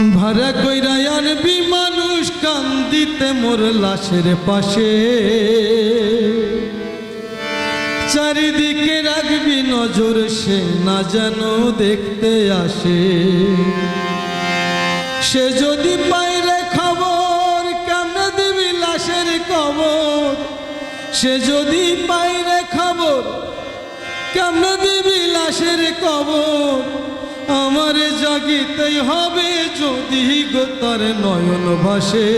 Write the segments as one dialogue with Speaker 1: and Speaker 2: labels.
Speaker 1: ভাড়া কইরা আনবি মানুষ কান্দিতে মোর লাশের পাশে। চারিদিকে রাখবি নজর, সে না যেন দেখতে আসে। সে যদি পাইলে খবর, কেমনে দিবি লাশের কবর? সে যদি পাইলে খবর, কেমনে দিবি লাশের কবর? আমার জাগিতেই হবে যদি গো তার নয়ন ভাসে।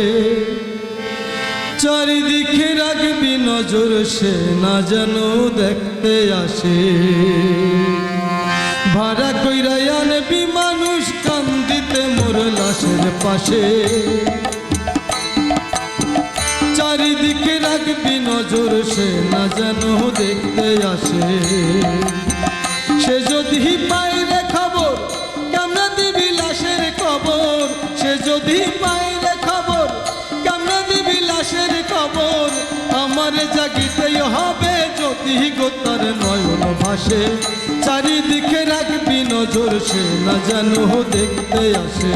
Speaker 1: চারিদিকে রাখবি নজর, সে না যেন দেখতে আসে। ভাড়া কইরা আনবি মানুষ, কান্দিতে মোর লাশের পাশে। চারিদিকে রাখবি নজর, সে না যেন দেখতে আসে। সে যদি পাইলে আমার জাগিতেই হবে যদি গোতার নয়ন ভাসে। চারিদিকে রাখবি নজর, সে না জানো দেখতে আসে।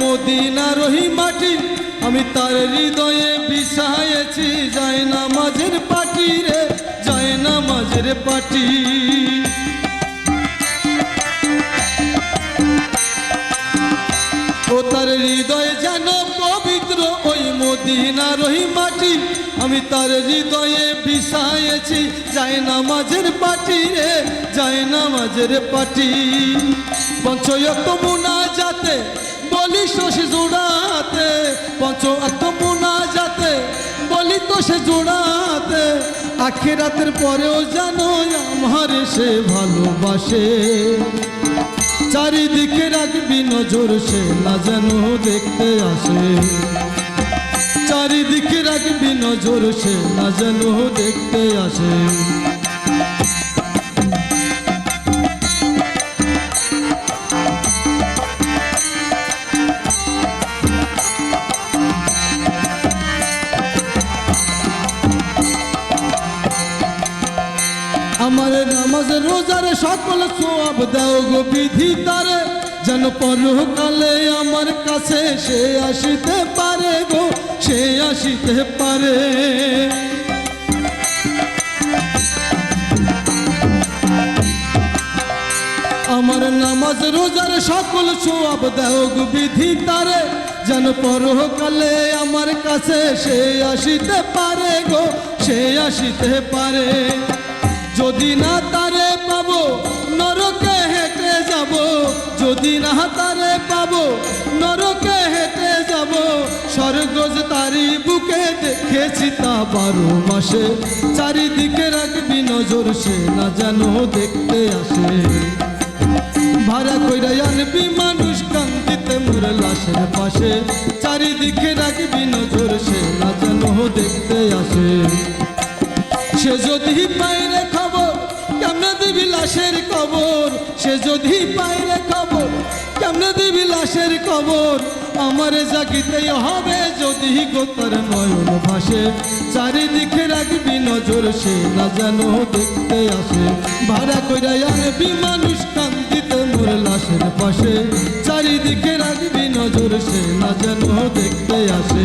Speaker 1: মদিনা রহি মাটি, আমি তার হৃদয়ে বিষায়েছি। যায় না মাঝের পাটি রে, যায় না মাঝের পাটি। ও তার হৃদয় যেন পবিত্র ওই মদিনা রহি মাটি, আমি তার হৃদয়ে বিষায়েছি। যায় না মাঝের পাটি রে, যায় না মাঝের পাটি। পঞ্চয়ত মুনা যাতে বলি শশী জোড়াতে পঞ্চ মুনা যাতে, বলি তো সে জোড়াতে আখেরাতের পরেও জানো আমার সে ভালোবাসে। চারিদিকে রাখবি নজর, সে না যেন দেখতে আসে। চারিদিকে রাখবি নজর, সে না যেন দেখতে আসে। আমার নামাজ রোজার সকল সোয়াব দাও গো বিধি তারে। যেন পরকালে আমার কাছে সে আসিতে পারে গো, সে আসিতে পারে। আমার নামাজ রোজার সকল সোয়াব দাও গো বিধি তারে। যেন পরকালে আমার কাছে সে আসিতে পারে গো, সে আসিতে পারে। যদি না তারে পাবো, নরকে হেঁটে যাব। যদি না তারে পাবো, নরকে হেঁটে যাব। স্বর্গজ তারি বুকে দেখেছি তা বারো মাসে। চারিদিকে রাখবি নজর, সে না যেন দেখতে আসে। ভাড়া কইরা আনবি মানুষ কান্দিতে মোর লাশের পাশে। চারিদিকে রাখবি নজর, সে না যেন দেখতে আসে। সে যদি দিবি লাশের কবর, সে যদি পাইলে খবর কেমনে দিবি লাশের কবর? আমার জাগিতেই হবে যদি গোতার নয়ন ভাসে। চারিদিকে রাখবি নজর, সে না যেন দেখতে আসে। ভাড়া কইরা আনবি মানুষ কান্দিতে মোর লাশের পাশে। চারিদিকে রাখবি নজর, সে না যেন দেখতে আসে।